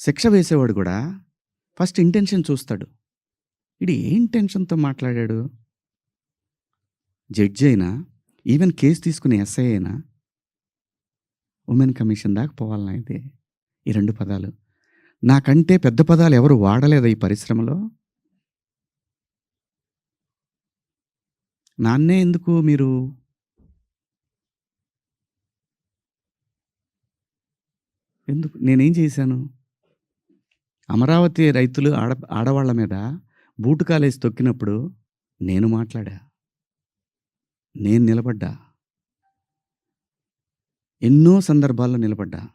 శిక్ష వేసేవాడు కూడా ఫస్ట్ ఇంటెన్షన్ చూస్తాడు. ఇది ఏ ఇంటెన్షన్తో మాట్లాడాడు? జడ్జి అయినా ఈవెన్ కేసు తీసుకునే ఎస్ఐ అయినా ఉమెన్ కమిషన్ దాకా పోవాలన్నా అయితే ఈ రెండు పదాలు. నాకంటే పెద్ద పదాలు ఎవరు వాడలేదు ఈ పరిశ్రమలో. నాన్నే ఎందుకు మీరు ఎందుకు నేనేం చేశాను? అమరావతి రైతులు ఆడ ఆడవాళ్ళ మీద బూటు కాలేసి తొక్కినప్పుడు నేను మాట్లాడా? నేను నిలబడ్డా? ఎన్నో సందర్భాల్లో నిలబడ్డా.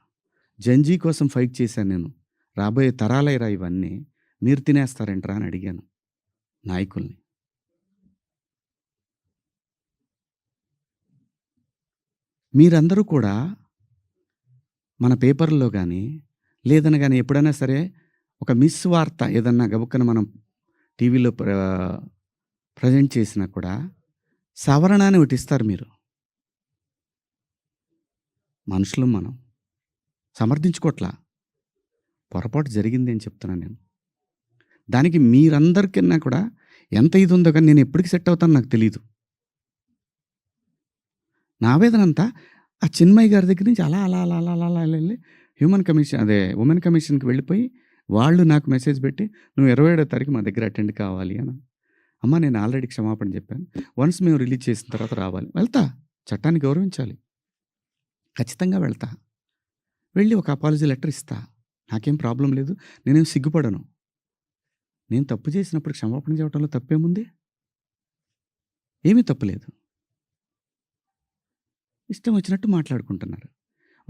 జంజీ కోసం ఫైట్ చేశాను నేను. రాబోయే తరాలైరా ఇవన్నీ. మీరు తినేస్తారంటరా అని అడిగాను నాయకుల్ని. మీరందరూ కూడా మన పేపర్లో కానీ లేదని కానీ ఎప్పుడైనా సరే ఒక మిస్ వార్త ఏదన్నా గబుక్కన మనం టీవీలో ప్ర ప్రజెంట్ చేసినా కూడా సవరణ అని ఒకటి ఇస్తారు మీరు. మనుషులు మనం. సమర్థించుకోట్లా. పొరపాటు జరిగింది అని చెప్తున్నాను నేను. దానికి మీరందరికన్నా కూడా ఎంత ఇది ఉందో కానీ నేను ఎప్పటికి సెట్ అవుతాను నాకు తెలియదు నా ఆవేదన అంతా ఆ చిన్మయ్య గారి దగ్గర నుంచి అలా అలా అలా అలా అలా అలా వెళ్ళి హ్యూమన్ కమిషన్ అదే ఉమెన్ కమిషన్కి వెళ్ళిపోయి వాళ్ళు నాకు మెసేజ్ పెట్టి నువ్వు ఇరవై ఏడో తారీఖు మా దగ్గర అటెండ్ కావాలి అని అమ్మ నేను ఆల్రెడీ క్షమాపణ చెప్పాను. వన్స్ మేము రిలీజ్ చేసిన తర్వాత రావాలి. వెళ్తా. చట్టాన్ని గౌరవించాలి. ఖచ్చితంగా వెళ్తా. వెళ్ళి ఒక అపాలజీ లెటర్ ఇస్తా. నాకేం ప్రాబ్లం లేదు. నేనేం సిగ్గుపడను. నేను తప్పు చేసినప్పుడు క్షమాపణ చెప్పడంలో తప్పేముంది? ఏమీ తప్పులేదు ఇష్టం వచ్చినట్టు మాట్లాడుకుంటున్నారు.